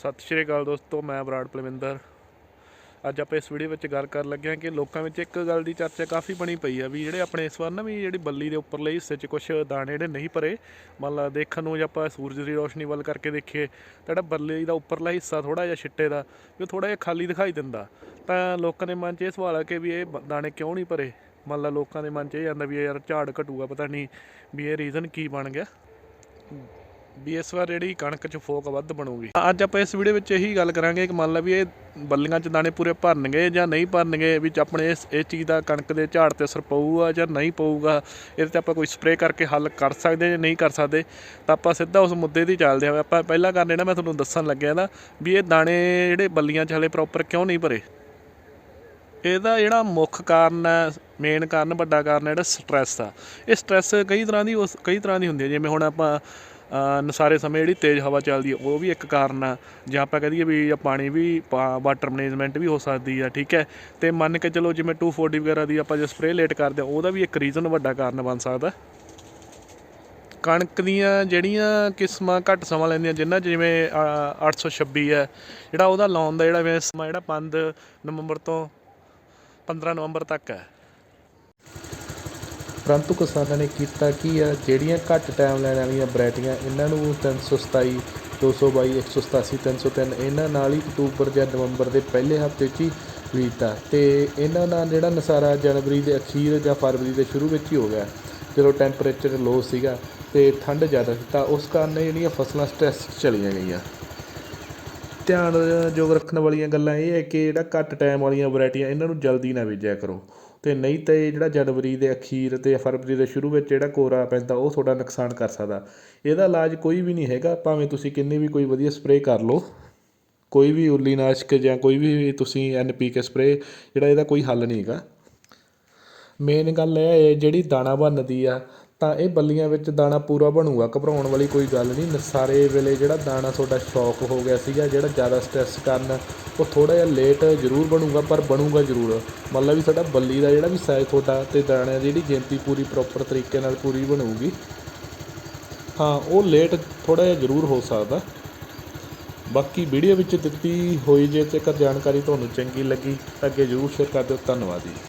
ਸਤਿ ਸ਼੍ਰੀ ਅਕਾਲ ਦੋਸਤੋ, ਮੈਂ ਬਰਾੜ ਪਲਵਿੰਦਰ। ਅੱਜ ਆਪਾਂ ਇਸ ਵੀਡੀਓ ਵਿੱਚ ਗੱਲ ਕਰਨ ਲੱਗੇ ਹਾਂ ਕਿ ਲੋਕਾਂ ਵਿੱਚ ਇੱਕ ਗੱਲ ਦੀ ਚਰਚਾ ਕਾਫੀ ਬਣੀ ਪਈ ਆ ਵੀ ਜਿਹੜੇ ਆਪਣੇ ਇਸ ਵਾਰ ਨਾ ਵੀ ਜਿਹੜੀ ਬੱਲੀ ਦੇ ਉੱਪਰਲੇ ਹਿੱਸੇ 'ਚ ਕੁਝ ਦਾਣੇ ਜਿਹੜੇ ਨਹੀਂ ਭਰੇ, ਮੰਨ ਲਾ ਦੇਖਣ ਨੂੰ ਜੇ ਆਪਾਂ ਸੂਰਜ ਦੀ ਰੋਸ਼ਨੀ ਵੱਲ ਕਰਕੇ ਦੇਖੀਏ, ਤਾਂ ਜਿਹੜਾ ਬੱਲੀ ਦਾ ਉੱਪਰਲਾ ਹਿੱਸਾ ਥੋੜਾ ਜਿਹਾ ਛਿੱਟੇ ਦਾ, ਵੀ ਉਹ ਥੋੜਾ ਜਿਹਾ ਖਾਲੀ ਦਿਖਾਈ ਦਿੰਦਾ। ਤਾਂ ਲੋਕਾਂ ਦੇ ਮਨ 'ਚ ਇਹ ਸਵਾਲ ਆ ਕਿ ਵੀ ਇਹ ਦਾਣੇ ਕਿਉਂ ਨਹੀਂ ਭਰੇ? ਮੰਨ ਲਾ ਲੋਕਾਂ ਦੇ ਮਨ 'ਚ ਇਹ ਜਾਂਦਾ ਵੀ ਇਹ ਯਾਰ ਝਾੜ ਘਟੂਗਾ, ਪਤਾ ਨਹੀਂ ਵੀ ਇਹ ਰੀਜ਼ਨ ਕੀ ਬਣ ਗਿਆ। ਵੀ ਇਸ ਵਾਰ ਜਿਹੜੀ ਕਣਕ 'ਚ ਫੋਕ ਵੱਧ ਬਣੂਗੀ। ਅੱਜ ਆਪਾਂ ਇਸ ਵੀਡੀਓ ਵਿੱਚ ਇਹੀ ਗੱਲ ਕਰਾਂਗੇ ਕਿ ਮੰਨ ਲਾ ਵੀ ਇਹ ਬੱਲੀਆਂ 'ਚ ਦਾਣੇ ਪੂਰੇ ਭਰਨਗੇ ਜਾਂ ਨਹੀਂ ਭਰਨਗੇ, ਵਿੱਚ ਆਪਣੇ ਇਸ ਇਹ ਚੀਜ਼ ਦਾ ਕਣਕ ਦੇ ਝਾੜ ਤੇ ਅਸਰ ਪਊਗਾ ਜਾਂ ਨਹੀਂ ਪਊਗਾ, ਇਹਦੇ ਤੇ ਆਪਾਂ ਕੋਈ ਸਪਰੇਅ ਕਰਕੇ ਹੱਲ ਕਰ ਸਕਦੇ ਜਾਂ ਨਹੀਂ ਕਰ ਸਕਦੇ, ਤਾਂ ਆਪਾਂ ਸਿੱਧਾ ਉਸ ਮੁੱਦੇ ਦੀ ਚੱਲਦੇ ਹਾਂ। ਆਪਾਂ ਪਹਿਲਾ ਕਰਨੇ ਜਿਹੜਾ ਮੈਂ ਤੁਹਾਨੂੰ ਦੱਸਣ ਲੱਗਿਆ ਨਾ, ਵੀ ਇਹ ਦਾਣੇ ਜਿਹੜੇ ਬੱਲੀਆਂ 'ਚ ਹਲੇ ਪ੍ਰੋਪਰ ਕਿਉਂ ਨਹੀਂ ਭਰੇ? ਇਹਦਾ ਜਿਹੜਾ ਮੁੱਖ ਕਾਰਨ ਹੈ ਮੇਨ ਕਾਰਨ, ਵੱਡਾ ਕਾਰਨ ਜਿਹੜਾ ਸਟ੍ਰੈਸ ਆ ਇਹ ਸਟ੍ਰੈਸ ਕਈ ਤਰ੍ਹਾਂ ਦੀ ਉਸ, ਕਈ ਤਰ੍ਹਾਂ ਦੀ ਹੁੰਦੀ ਹੈ, ਜਿਵੇਂ ਹੁਣ ਆਪਾਂ ਨਸਾਰੇ ਸਮੇਂ ਜਿਹੜੀ ਤੇਜ਼ ਹਵਾ ਚੱਲਦੀ ਹੈ ਉਹ ਵੀ ਇੱਕ ਕਾਰਨ ਆ। ਜਾਂ ਆਪਾਂ ਕਹਿ ਦਈਏ ਵੀ ਜਾਂ ਪਾਣੀ ਵੀ ਵਾਟਰ ਮੈਨੇਜਮੈਂਟ ਵੀ ਹੋ ਸਕਦੀ ਆ ਠੀਕ ਹੈ? ਤੇ ਮੰਨ ਕੇ ਚਲੋ ਜਿਵੇਂ 240 ਵਗੈਰਾ ਦੀ ਆਪਾਂ ਜੇ ਸਪਰੇਅ ਲੇਟ ਕਰਦੇ ਹਾਂ ਉਹਦਾ ਵੀ ਇੱਕ ਰੀਜ਼ਨ ਵੱਡਾ ਕਾਰਨ ਬਣ ਸਕਦਾ। ਕਣਕ ਦੀਆਂ ਜਿਹੜੀਆਂ ਕਿਸਮਾਂ ਘੱਟ ਸਮਾਂ ਲੈਂਦੀਆਂ ਜਿੰਨਾ 'ਚ ਜਿਵੇਂ ਅ, 826 ਹੈ ਜਿਹੜਾ ਉਹਦਾ ਲਾਉਣ ਦਾ ਜਿਹੜਾ ਸਮਾਂ ਜਿਹੜਾ 5 ਨਵੰਬਰ ਤੋਂ 15 ਨਵੰਬਰ ਤੱਕ ਹੈ। ਪਰੰਤੂ ਕਿਸਾਨਾਂ ਨੇ ਕੀਤਾ ਕੀ ਆ? ਜਿਹੜੀਆਂ ਘੱਟ ਟਾਈਮ ਲੈਣ ਵਾਲੀਆਂ ਵਰਾਇਟੀਆਂ ਇਹਨਾਂ ਨੂੰ 327 222 187 303 ਇਹਨਾਂ ਨਾਲ ਹੀ ਅਕਤੂਬਰ ਜਾਂ ਨਵੰਬਰ ਦੇ ਪਹਿਲੇ ਹਫ਼ਤੇ 'ਚ ਹੀ ਬੀਜਤਾ ਅਤੇ ਇਹਨਾਂ ਨਾਲ ਜਿਹੜਾ ਨਸਾਰਾ ਜਨਵਰੀ ਦੇ ਅਖੀਰ ਜਾਂ ਫਰਵਰੀ ਦੇ ਸ਼ੁਰੂ ਵਿੱਚ ਹੀ ਹੋ ਗਿਆ। ਜਦੋਂ ਟੈਂਪਰੇਚਰ ਲੋ ਸੀਗਾ ਅਤੇ ਠੰਡ ਜ਼ਿਆਦਾ ਸੀ, ਤਾਂ ਉਸ ਕਾਰਨ ਜਿਹੜੀਆਂ ਫਸਲਾਂ ਸਟ੍ਰੈਸ ਚਲੀਆਂ ਗਈਆਂ। ਧਿਆਨ ਯੋਗ ਰੱਖਣ ਵਾਲੀਆਂ ਗੱਲਾਂ ਇਹ ਹੈ ਕਿ ਜਿਹੜਾ ਘੱਟ ਟਾਈਮ ਵਾਲੀਆਂ ਵੈਰਾਈਟੀਆਂ, ਇਹਨਾਂ ਨੂੰ ਜਲਦੀ ਨਾ ਬੀਜਿਆ ਕਰੋ। ਅਤੇ ਨਹੀਂ ਤਾਂ ਇਹ ਜਿਹੜਾ ਜਨਵਰੀ ਦੇ ਅਖੀਰ ਅਤੇ ਫਰਵਰੀ ਦੇ ਸ਼ੁਰੂ ਵਿੱਚ ਜਿਹੜਾ ਕੋਰਾ ਪੈਂਦਾ, ਉਹ ਤੁਹਾਡਾ ਨੁਕਸਾਨ ਕਰ ਸਕਦਾ। ਇਹਦਾ ਇਲਾਜ ਕੋਈ ਵੀ ਨਹੀਂ ਹੈਗਾ, ਭਾਵੇਂ ਤੁਸੀਂ ਕਿੰਨੀ ਵੀ ਕੋਈ ਵਧੀਆ ਸਪਰੇਅ ਕਰ ਲਓ। ਕੋਈ ਵੀ ਉੱਲੀਨਾਸ਼ਕ ਜਾਂ ਕੋਈ ਵੀ ਤੁਸੀਂ ਐੱਨ ਪੀ ਕੇ ਸਪਰੇਅ, ਜਿਹੜਾ ਇਹਦਾ ਕੋਈ ਹੱਲ ਨਹੀਂ ਹੈਗਾ। ਮੇਨ ਗੱਲ ਇਹ ਹੈ ਜਿਹੜੀ ਦਾਣਾ ਬਣਦੀ ਆ, ਤਾਂ ਇਹ ਬੱਲੀਆਂ ਵਿੱਚ ਦਾਣਾ ਪੂਰਾ ਬਣੂਗਾ, ਘਬਰਾਉਣ ਵਾਲੀ ਕੋਈ ਗੱਲ ਨਹੀਂ। ਨਸਾਰੇ ਵੇਲੇ ਜਿਹੜਾ ਦਾਣਾ ਤੁਹਾਡਾ ਸ਼ੌਕ ਹੋ ਗਿਆ ਸੀਗਾ, ਜਿਹੜਾ ਜ਼ਿਆਦਾ ਸਟ੍ਰੈਸ ਕਰਨ ਉਹ ਥੋੜ੍ਹਾ ਜਿਹਾ ਲੇਟ ਜ਼ਰੂਰ ਬਣੂਗਾ, ਪਰ ਬਣੂਗਾ ਜ਼ਰੂਰ। ਮਤਲਬ ਵੀ ਸਾਡਾ ਬੱਲੀ ਦਾ ਜਿਹੜਾ ਵੀ ਸਾਈਜ਼ ਤੁਹਾਡਾ ਅਤੇ ਦਾਣਿਆਂ ਦੀ ਜਿਹੜੀ ਗਿਣਤੀ ਪੂਰੀ ਪ੍ਰੋਪਰ ਤਰੀਕੇ ਨਾਲ ਪੂਰੀ ਬਣੇਗੀ। ਹਾਂ, ਉਹ ਲੇਟ ਥੋੜ੍ਹਾ ਜਿਹਾ ਜ਼ਰੂਰ ਹੋ ਸਕਦਾ। ਬਾਕੀ ਵੀਡੀਓ ਵਿੱਚ ਦਿੱਤੀ ਹੋਈ ਜੇ ਜੇਕਰ ਜਾਣਕਾਰੀ ਤੁਹਾਨੂੰ ਚੰਗੀ ਲੱਗੀ ਤਾਂ ਅੱਗੇ ਜ਼ਰੂਰ ਸ਼ੇਅਰ ਕਰ ਦਿਓ। ਧੰਨਵਾਦ ਜੀ।